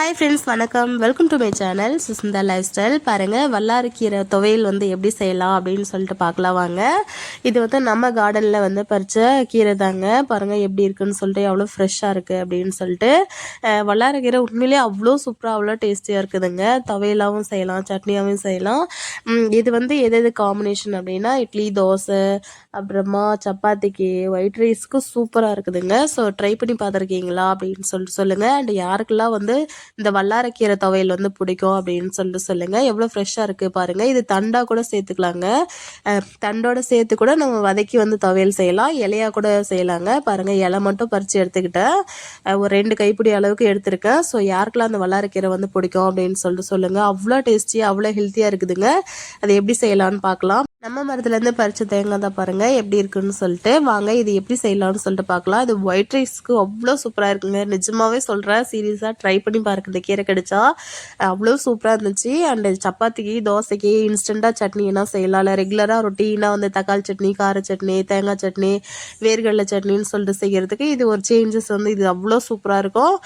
Hi friends வணக்கம். Welcome to my channel Susantha lifestyle பாருங்கள் வல்லாரக்கீரை துவையல் வந்து எப்படி செய்யலாம் அப்படின்னு சொல்லிட்டு பார்க்கலாம் வாங்க. இது வந்து நம்ம கார்டனில் வந்து பறித்த கீரை தாங்க. பாருங்கள் எப்படி இருக்குன்னு சொல்லிட்டு எவ்வளோ ஃப்ரெஷ்ஷாக இருக்குது அப்படின்னு சொல்லிட்டு. அஹ், வல்லாரக்கீரை உண்மையிலேயே அவ்வளோ சூப்பராக அவ்வளோ டேஸ்டியாக இருக்குதுங்க. துவையலாகவும் செய்யலாம் சட்னியாகவும் செய்யலாம். இது வந்து எது எது காம்பினேஷன் அப்படின்னா இட்லி தோசை அப்புறமா சப்பாத்திக்கு ஒயிட் ரைஸ்க்கு சூப்பராக இருக்குதுங்க. ஸோ ட்ரை பண்ணி பார்த்துருக்கீங்களா அப்படின்னு சொல்லிட்டு சொல்லுங்கள் அண்ட் யாருக்கெல்லாம் வந்து இந்த வல்லாரக்கீரை துவையல் வந்து பிடிக்கும் அப்படின்னு சொல்லிட்டு சொல்லுங்கள் எவ்வளோ ஃப்ரெஷ்ஷாக இருக்குது பாருங்கள் இது தண்டாக கூட சேர்த்துக்கலாங்க. தண்டோட சேர்த்து கூட நம்ம வதக்கி வந்து துவையல் செய்யலாம். இலையாக கூட செய்யலாங்க. பாருங்கள் இலை மட்டும் பறித்து எடுத்துக்கிட்டேன். ஒரு ரெண்டு கைப்பிடி அளவுக்கு எடுத்திருக்கேன். ஸோ யாருக்கெல்லாம் அந்த வல்லாரக்கீரை வந்து பிடிக்கும் அப்படின்னு சொல்லிட்டு சொல்லுங்கள் அவ்வளோ டேஸ்டியாக அவ்வளோ ஹெல்த்தியாக இருக்குதுங்க. அதை எப்படி செய்யலாம்னு பார்க்கலாம். நம்ம மரத்துலேருந்து பறித்த தேங்காய் தான் பாருங்கள் எப்படி இருக்குன்னு சொல்லிட்டு வாங்க இது எப்படி செய்யலாம்னு சொல்லிட்டு பார்க்கலாம். இது ஒயிட் ரைஸ்க்கு அவ்வளோ சூப்பராக இருக்குங்க. நிஜமாவே சொல்கிறேன் சீரியஸாக ட்ரை பண்ணி பாருங்க. இந்த கீரை கிடைச்சா அவ்வளோ சூப்பராக இருந்துச்சு. அண்டு சப்பாத்திக்கு தோசைக்கு இன்ஸ்டண்ட்டாக சட்னி செய்யலாம். இல்லை ரெகுலராக ரொட்டீனாக வந்து தக்காளி சட்னி கார சட்னி தேங்காய் சட்னி வேர்கடலை சட்னின்னு சொல்லிட்டு செய்கிறதுக்கு இது ஒரு சேஞ்சஸ் வந்து இது அவ்வளோ சூப்பராக இருக்கும்.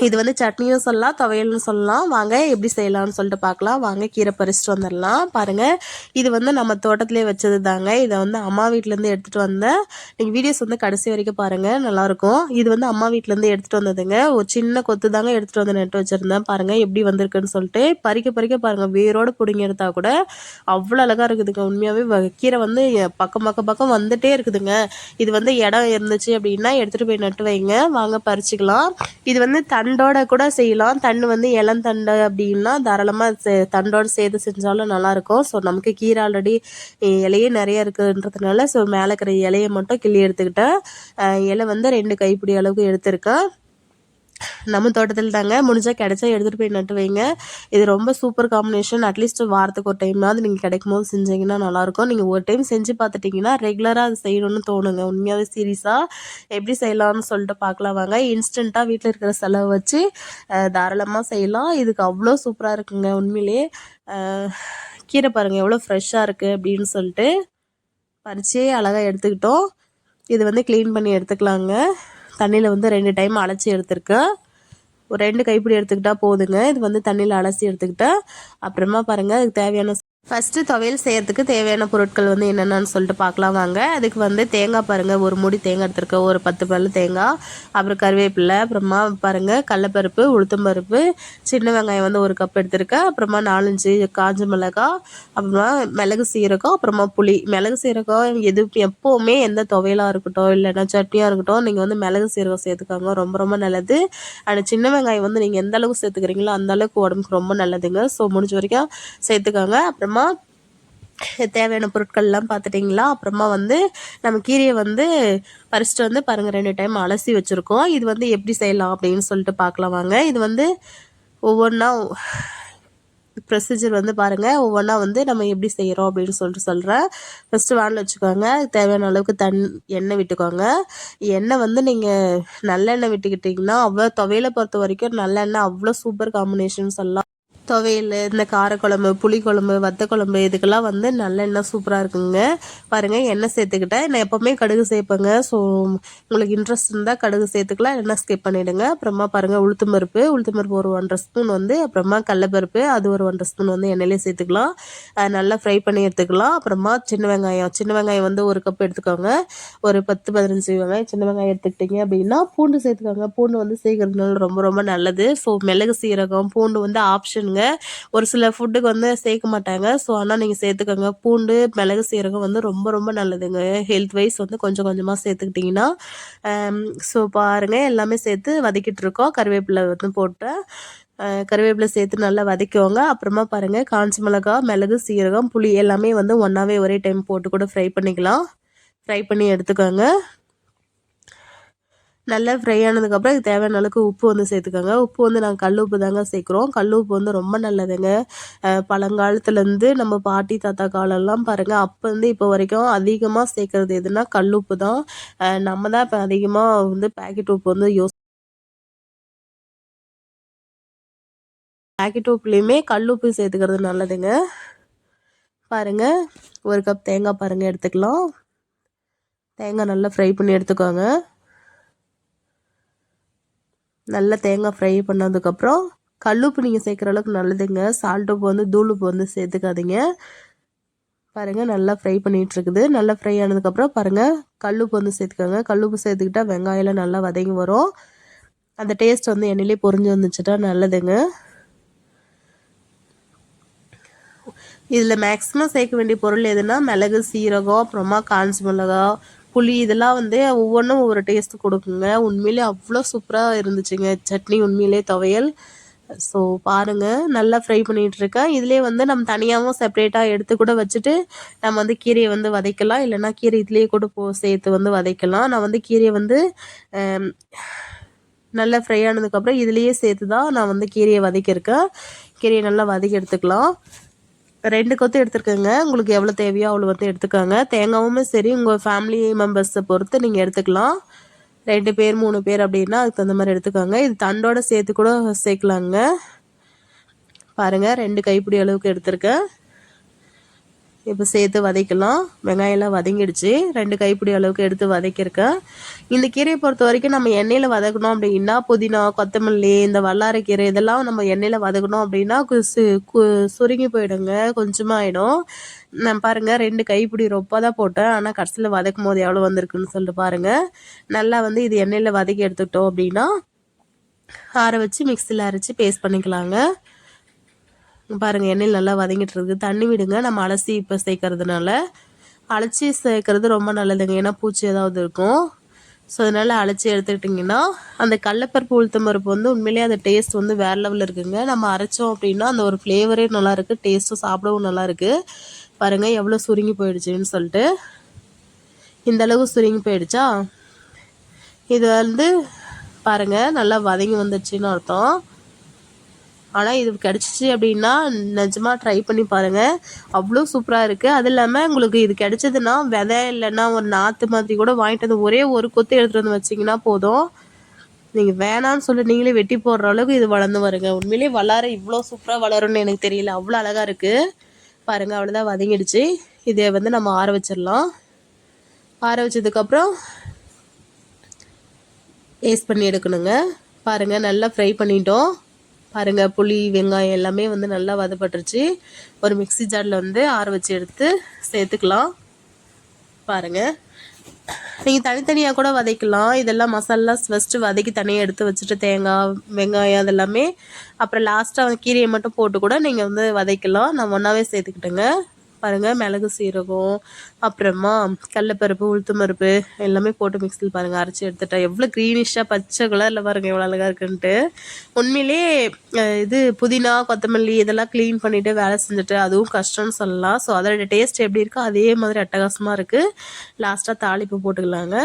இது வந்து சட்னியும் சொல்லலாம் துவையல்னு சொல்லலாம். வாங்க எப்படி செய்யலாம்னு சொல்லிட்டு பார்க்கலாம். வாங்க கீரை பறிச்சுட்டு வந்துடலாம். பாருங்கள் இது வந்து நம்ம தோட்டத்திலே வச்சது தாங்க இதை வந்து அம்மா வீட்டிலேருந்து எடுத்துகிட்டு வந்தேன் நீங்கள் வீடியோஸ் வந்து கடைசி வரைக்கும் பாருங்கள் நல்லாயிருக்கும். இது வந்து அம்மா வீட்டிலேருந்து எடுத்துகிட்டு வந்ததுங்க. ஒரு சின்ன கொத்து தாங்க எடுத்துகிட்டு வந்து நட்டு வச்சுருந்தேன். பாருங்கள் எப்படி வந்திருக்குன்னு சொல்லிட்டு. பறிக்க பறிக்க பாருங்கள் வேரோடு பிடுங்கி எடுத்தால் கூட அவ்வளோ அழகாக இருக்குதுங்க. உண்மையாகவே வ- கீரை வந்து பக்கம் பக்கம் பக்கம் வந்துட்டே இருக்குதுங்க. இது வந்து இடம் இருந்துச்சு அப்படின்னா எடுத்துகிட்டு போய் நட்டு வைங்க. வாங்க பறிச்சுக்கலாம். இது வந்து தண்டோட கூட செய்யலாம். தண்டு வந்து இளந்தண்டு அப்படின்னா தாராளமாக தண்டோடு சேர்த்து செஞ்சாலும் நல்லாயிருக்கும். ஸோ நமக்கு கீரை ஆல்ரெடி இலையே நிறைய இருக்குன்றதுனால ஸோ மேலே இருக்கிற இலையை மட்டும் கிள்ளி எடுத்துக்கிட்டேன். இலை வந்து ரெண்டு கைப்பிடி அளவுக்கு எடுத்திருக்கேன். நம்ம தோட்டத்தில் தாங்க முடிஞ்சால் கிடைச்சா எடுத்துகிட்டு போய் நட்டு வைங்க. இது ரொம்ப சூப்பர் காம்பினேஷன் அட்லீஸ்ட் வாரத்துக்கு ஒரு டைமாவது நீங்கள் கிடைக்கும் போது செஞ்சீங்கன்னா நல்லாயிருக்கும். நீங்கள் ஒரு டைம் செஞ்சு பார்த்துட்டிங்கன்னா ரெகுலராக அது செய்யணும்னு தோணுங்க. உண்மையாகவே சீரியஸாக எப்படி செய்யலாம்னு சொல்லிட்டு பார்க்கலாம் வாங்க. இன்ஸ்டண்ட்டாக வீட்டில் இருக்கிற செலவு வச்சு தாராளமாக செய்யலாம். இதுக்கு அவ்வளோ சூப்பராக இருக்குங்க உண்மையிலேயே கீரை பாருங்கள் எவ்வளோ ஃப்ரெஷ்ஷாக இருக்குது அப்படின்னு சொல்லிட்டு பறிச்சே அழகாக எடுத்துக்கிட்டோம். இது வந்து க்ளீன் பண்ணி எடுத்துக்கலாங்க. தண்ணியில் வந்து ரெண்டு டைம் அலசி எடுத்துருக்கேன் ஒரு ரெண்டு கைப்பிடி எடுத்துக்கிட்டால் போதுங்க. இது வந்து தண்ணியில் அலசி எடுத்துக்கிட்டேன் அப்புறமா பாருங்கள் அதுக்கு தேவையான ஃபஸ்ட்டு துவையல் செய்கிறதுக்கு தேவையான பொருட்கள் வந்து என்னென்னு சொல்லிட்டு பார்க்கலாம் வாங்க. அதுக்கு வந்து தேங்காய் பாருங்கள் ஒரு மூடி தேங்காய் எடுத்துருக்கேன். ஒரு பத்து பல்லு தேங்காய் அப்புறம் கருவேப்பிலை அப்புறமா பாருங்கள் கடலப்பருப்பு உளுத்தம்பருப்பு சின்ன வெங்காயம் வந்து ஒரு கப் எடுத்திருக்கேன். அப்புறமா நாலஞ்சு காஞ்ச மிளகாய் அப்புறமா மிளகு சீரகம் அப்புறமா புளி. மிளகு சீரகம் எது எப்போவுமே எந்த துவையலாக இருக்கட்டும் இல்லைன்னா சட்னியாக இருக்கட்டும் நீங்கள் வந்து மிளகு சீரகம் சேர்த்துக்கோங்க. ரொம்ப ரொம்ப நல்லது. அண்ட் சின்ன வெங்காயம் வந்து நீங்கள் எந்த அளவுக்கு சேர்த்துக்கிறீங்களோ அந்த அளவுக்கு உடம்புக்கு ரொம்ப நல்லதுங்க. ஸோ முடிஞ்ச வரைக்கும் சேர்த்துக்காங்க. அப்புறமா தேவையான பொருட்கள்லாம் பார்த்துட்டிங்களா அப்புறமா வந்து நம்ம கீரையை வந்து பறிச்சுட்டு வந்து பாருங்கள் ரெண்டு டைம் அலசி வச்சுருக்கோம். இது வந்து எப்படி செய்யலாம் அப்படின்னு சொல்லிட்டு பார்க்கலாம் வாங்க. இது வந்து ஒவ்வொன்றா ப்ரொசீஜர் வந்து பாருங்கள் ஒவ்வொன்றா வந்து நம்ம எப்படி செய்கிறோம் அப்படின்னு சொல்லிட்டு சொல்கிறேன் ஃபஸ்ட்டு வானில் வச்சுக்கோங்க. தேவையான அளவுக்கு தண் எண்ணெய் விட்டுக்கோங்க. எண்ணெய் வந்து நீங்கள் நல்லெண்ணெய் விட்டுக்கிட்டிங்கன்னா அவ்வளோ துவையில பொறுத்த வரைக்கும் நல்லெண்ணெய் அவ்வளோ சூப்பர் காம்பினேஷன் சொல்லலாம் துவையல் இந்த காரக்குழம்பு புளிக்குழம்பு வத்த குழம்பு இதுக்கெல்லாம் வந்து நல்லெண்ணெய் சூப்பராக இருக்குங்க. பாருங்கள் எண்ணெய் சேர்த்துக்கிட்டேன் நான் எப்போவுமே கடுகு சேர்ப்பேங்க. ஸோ உங்களுக்கு இன்ட்ரெஸ்ட் இருந்தால் கடுகு சேர்த்துக்கலாம் இல்லைன்னா ஸ்கிப் பண்ணிவிடுங்க அப்புறமா பாருங்கள் உளுத்தம் பருப்பு. உளுத்தம் பருப்பு ஒரு ஒன்றரை ஸ்பூன் வந்து அப்புறமா கடலப்பருப்பு அது ஒரு ஒன்றரை ஸ்பூன் வந்து எண்ணெயிலே சேர்த்துக்கலாம். நல்லா ஃப்ரை பண்ணி எடுத்துக்கலாம். அப்புறமா சின்ன வெங்காயம். சின்ன வெங்காயம் வந்து ஒரு கப் எடுத்துக்கோங்க. ஒரு பத்து பதினஞ்சு வெங்காயம் சின்ன வெங்காயம் எடுத்துக்கிட்டிங்க அப்படின்னா பூண்டு சேர்த்துக்கோங்க. பூண்டு வந்து சேர்க்கறதுனால ரொம்ப ரொம்ப நல்லது. ஸோ மிளகு சீரகம் பூண்டு வந்து ஆப்ஷனுங்க ஒரு சில ஃபுட்டுக்கு வந்து சேர்க்க மாட்டாங்க. ஸோ ஆனால் நீங்கள் சேர்த்துக்கோங்க. பூண்டு மிளகு சீரகம் வந்து ரொம்ப ரொம்ப நல்லதுங்க. ஹெல்த் வைஸ் வந்து கொஞ்சம் கொஞ்சமாக சேர்த்துக்கிட்டிங்கன்னா ஸோ பாருங்கள் எல்லாமே சேர்த்து வதக்கிட்டு இருக்கோம். கருவேப்பிலை வந்து போட்டேன். கருவேப்பிலை சேர்த்து நல்லா வதக்கிக்கோங்க. அப்புறமா பாருங்கள் காஞ்சி மிளகா மிளகு சீரகம் புளி எல்லாமே வந்து ஒன்றாவே ஒரே டைம் போட்டு கூட ஃப்ரை பண்ணிக்கலாம். ஃப்ரை பண்ணி எடுத்துக்கோங்க. நல்லா ஃப்ரை ஆனதுக்கப்புறம் இதுக்கு தேவையான அளவுக்கு உப்பு வந்து சேர்த்துக்கோங்க. உப்பு வந்து நாங்கள் கல் உப்பு தாங்க சேர்க்குறோம். கல் உப்பு வந்து ரொம்ப நல்லதுங்க. பழங்காலத்துலேருந்து நம்ம பாட்டி தாத்தா காலம்லாம் பாருங்கள் அப்போ வந்து இப்போ வரைக்கும் அதிகமாக சேர்க்குறது எதுனா கல் உப்பு தான். நம்ம தான் இப்போ அதிகமாக வந்து பேக்கெட் உப்பு வந்து யூஸ் பேக்கெட் உப்புலேயுமே கல் உப்பு சேர்த்துக்கிறது நல்லதுங்க. பாருங்கள் ஒரு கப் தேங்காய் பாருங்கள் எடுத்துக்கலாம். தேங்காய் நல்லா ஃப்ரை பண்ணி எடுத்துக்கோங்க. நல்லா தேங்காய் ஃப்ரை பண்ணதுக்கப்புறம் கல்லுப்பு நீங்கள் சேர்க்குற அளவுக்கு நல்லதுங்க. சால்ட் உப்பு வந்து தூள் உப்பு வந்து சேர்த்துக்காதீங்க. பாருங்கள் நல்லா ஃப்ரை பண்ணிகிட்ருக்குது நல்லா ஃப்ரை ஆனதுக்கப்புறம் பாருங்கள் கல்லுப்பு வந்து சேர்த்துக்கோங்க. கல்லுப்பு சேர்த்துக்கிட்டா வெங்காயம்லாம் நல்லா வதங்கி வரும். அந்த டேஸ்ட் வந்து எண்ணெயிலே பொறிஞ்சு வந்துச்சுட்டா நல்லதுங்க. இதில் மேக்ஸிமம் சேர்க்க வேண்டிய பொருள் எதுனா மிளகு சீரகம் அப்புறமா காஞ்சி மிளகா புளி இதெல்லாம் வந்து ஒவ்வொன்றும் ஒவ்வொரு டேஸ்ட் கொடுக்குங்க. உண்மையிலே அவ்வளோ சூப்பராக இருந்துச்சுங்க. சட்னி உண்மையிலே துவையல். ஸோ பாருங்கள் நல்லா ஃப்ரை பண்ணிகிட்ருக்கேன் இதுலேயே வந்து நம்ம தனியாகவும் செப்பரேட்டாக எடுத்து கூட வச்சுட்டு நம்ம வந்து கீரையை வந்து வதைக்கலாம். இல்லைனா கீரை இதுலேயே கூட போ சேர்த்து வந்து வதைக்கலாம். நான் வந்து கீரையை வந்து நல்லா ஃப்ரை ஆனதுக்கப்புறம் இதுலேயே சேர்த்து தான் நான் வந்து கீரையை வதக்கியிருக்கேன். கீரையை நல்லா வதக்கி எடுத்துக்கலாம். ரெண்டு கொத்து எடுத்துருக்கேங்க. உங்களுக்கு எவ்வளோ தேவையோ அவ்வளோ வந்து எடுத்துக்கோங்க. தேங்காவும் சரி உங்கள் ஃபேமிலி மெம்பர்ஸை பொறுத்து நீங்கள் எடுத்துக்கலாம். ரெண்டு பேர் மூணு பேர் அப்படின்னா அதுக்கு தகுந்த மாதிரி எடுத்துக்கோங்க. இது தண்டோட சேர்த்து கூட சேர்க்கலாங்க. பாருங்கள் ரெண்டு கைப்பிடி அளவுக்கு எடுத்திருக்கேன். இப்போ சேர்த்து வதக்கலாம். வெங்காயம்லாம் வதங்கிடுச்சு. ரெண்டு கைப்பிடி அளவுக்கு எடுத்து வதக்கியிருக்கேன். இந்த கீரையை பொறுத்த வரைக்கும் நம்ம எண்ணெயில் வதக்கணும் அப்படின்னா புதினா கொத்தமல்லி இந்த வல்லாரை கீரை இதெல்லாம் நம்ம எண்ணெயில் வதக்கணும் அப்படின்னா சுருங்கி போயிடுங்க. கொஞ்சமாக ஆகிடும் நான் பாருங்கள் ரெண்டு கைப்பிடி ரொப்பாக தான் போட்டேன். ஆனால் கடைசியில் வதக்கும் போது எவ்வளோ வந்திருக்குன்னு சொல்லிட்டு பாருங்கள் நல்லா வந்து இது எண்ணெயில் வதக்கி எடுத்துக்கிட்டோம் அப்படின்னா ஆற வச்சு மிக்சியில் அரைச்சி பேஸ்ட் பண்ணிக்கலாங்க. பாருங்கள் எண்ணெயில் நல்லா வதங்கிட்டு இருக்குது தண்ணி விடுங்க. நம்ம அலசி இப்போ சேர்க்கறதுனால. அலைச்சி சேர்க்கறது ரொம்ப நல்லதுங்க. ஏன்னா பூச்சி ஏதாவது இருக்கும். ஸோ அதனால் அழைச்சி எடுத்துக்கிட்டிங்கன்னா அந்த கடலப்பருப்பு உளுத்தம் பருப்பு வந்து உண்மையிலேயே அந்த டேஸ்ட் வந்து வேறு லெவலில் இருக்குங்க. நம்ம அரைச்சோம் அப்படின்னா அந்த ஒரு ஃப்ளேவரே நல்லாயிருக்கு டேஸ்ட்டும் சாப்பிடவும் நல்லாயிருக்கு பாருங்கள் எவ்வளோ சுருங்கி போயிடுச்சுன்னு சொல்லிட்டு. இந்த அளவு சுருங்கி போயிடுச்சா? இது வந்து பாருங்கள் நல்லா வதங்கி வந்துடுச்சின்னு அர்த்தம். ஆனால் இது கிடச்சிச்சு அப்படின்னா நிஜமாக ட்ரை பண்ணி பாருங்கள் அவ்வளோ சூப்பராக இருக்குது அது இல்லாமல் உங்களுக்கு இது கிடச்சதுன்னா விதை இல்லைன்னா ஒரு நாற்று மாதிரி கூட வாங்கிட்டு வந்து ஒரே ஒரு கொத்து எடுத்துகிட்டு வந்து வச்சிங்கன்னா போதும். நீங்கள் வேணான்னு சொல்லி நீங்களே வெட்டி போடுற அளவுக்கு இது வளர்ந்து வருங்க. உண்மையிலேயே வளர இவ்வளோ சூப்பராக வளரும்னு எனக்கு தெரியல. அவ்வளோ அழகாக இருக்குது பாருங்கள் அவ்வளோதான் வதங்கிடுச்சு. இதை வந்து நம்ம ஆற வச்சிடலாம். ஆற வச்சதுக்கப்புறம் டேஸ்ட் பண்ணி எடுக்கணுங்க. பாருங்கள் நல்லா ஃப்ரை பண்ணிட்டோம். பாருங்கள் புளி வெங்காயம் எல்லாமே வந்து நல்லா வதப்பட்டுருச்சு. ஒரு மிக்சி ஜாரில் வந்து ஆற வச்சு எடுத்து சேர்த்துக்கலாம். பாருங்கள் நீங்கள் தனித்தனியாக கூட வதைக்கலாம். இதெல்லாம் மசாலாஸ் ஃபஸ்ட்டு வதக்கி தனியாக எடுத்து வச்சுட்டு தேங்காய் வெங்காயம் அதெல்லாமே. அப்புறம் லாஸ்ட்டாக கீரையை மட்டும் போட்டு கூட நீங்கள் வந்து வதக்கலாம். நான் ஒன்றாவே சேர்த்துக்கிட்டேங்க. பாருங்கள் மிளகு சீரகம் அப்புறமா கடலப்பருப்பு உளுத்தம்பருப்பு எல்லாமே போட்டு மிக்சியில் பாருங்கள் அரைச்சி எடுத்துட்டேன் எவ்வளோ க்ரீனிஷாக பச்சை கலரில் பாருங்கள் எவ்வளோ அழகாக இருக்குன்ட்டு. உண்மையிலே இது புதினா கொத்தமல்லி இதெல்லாம் க்ளீன் பண்ணிவிட்டு வேலை செஞ்சுட்டு அதுவும் கஷ்டம்னு சொல்லலாம். ஸோ அதோட டேஸ்ட் எப்படி இருக்கோ அதே மாதிரி அட்டகாசமாக இருக்குது லாஸ்ட்டாக தாளிப்பு போட்டுக்கலாங்க.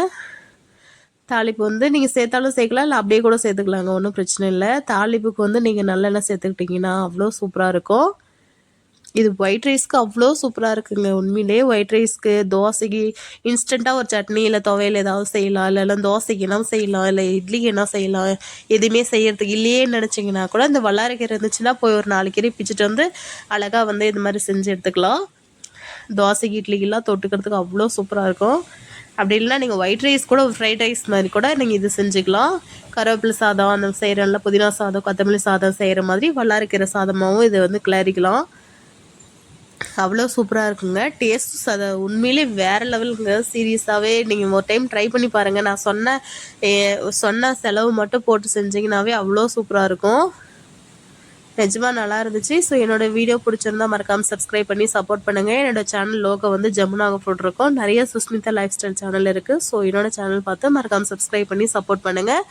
தாளிப்பு வந்து நீங்கள் சேர்த்தாலும் சேர்க்கலாம் இல்லை அப்படியே கூட சேர்த்துக்கலாங்க ஒன்றும் பிரச்சனை இல்லை. தாளிப்புக்கு வந்து நீங்கள் நல்லெண்ணெய் சேர்த்துக்கிட்டிங்கன்னா அவ்வளோ சூப்பராக இருக்கும். இது ஒயிட் ரைஸ்க்கு அவ்வளோ சூப்பராக இருக்குங்க. உண்மையிலே ஒயிட் ரைஸ்க்கு தோசைக்கு இன்ஸ்டண்ட்டாக ஒரு சட்னி இல்லை துவையல் ஏதாவது செய்யலாம். இல்லைன்னா தோசைக்கு என்ன செய்யலாம்? இல்லை இட்லிக்கு என்ன செய்யலாம்? எதுவுமே செய்யறதுக்கு இல்லையே நினச்சிங்கன்னா கூட இந்த வல்லாரைக்கீரை இருந்துச்சுன்னா போய் ஒரு நாலு கீரை பிச்சுட்டு வந்து அழகாக வந்து இது மாதிரி செஞ்சு எடுத்துக்கலாம். தோசைக்கு இட்லிக்கெல்லாம் தொட்டுக்கிறதுக்கு அவ்வளோ சூப்பராக இருக்கும். அப்படி இல்லைனா நீங்கள் ஒயிட் ரைஸ் கூட ஃப்ரைட் ரைஸ் மாதிரி கூட நீங்கள் இது செஞ்சுக்கலாம். கருவேப்பிலை சாதம் அந்த செய்கிறோம்ல புதினா சாதம் கொத்தமல்லி சாதம் செய்கிற மாதிரி வல்லாரைக்கீரை சாதமாகவும் இதை வந்து கிளறிக்கலாம். அவ்வளோ சூப்பராக இருக்குங்க. டேஸ்ட் அதை உண்மையிலே வேறு லெவலுங்க. சீரியஸாகவே நீங்கள் ஒரு டைம் ட்ரை பண்ணி பாருங்கள் நான் சொன்ன சொன்ன செலவு மட்டும் போட்டு செஞ்சிங்கனாவே அவ்வளோ சூப்பராக இருக்கும். நிஜமாக நல்லா இருந்துச்சு. ஸோ என்னோடய வீடியோ பிடிச்சிருந்தா மறக்காமல் சப்ஸ்கிரைப் பண்ணி சப்போர்ட் பண்ணுங்கள் என்னோடய சேனல் லோகோ வந்து ஜமுனாக போட்டிருக்கோம் நிறைய சுஸ்மிதா லைஃப் ஸ்டைல் சேனல் இருக்குது ஸோ என்னோடய சேனல் பார்த்து மறக்காமல் சப்ஸ்கிரைப் பண்ணி சப்போர்ட் பண்ணுங்கள்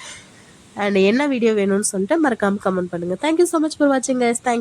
அண்ட் என்ன வீடியோ வேணும்னு சொல்லிட்டு மறக்காமல் கமெண்ட் பண்ணுங்கள் thank you so much for வாட்சிங் கைஸ் தேங்க்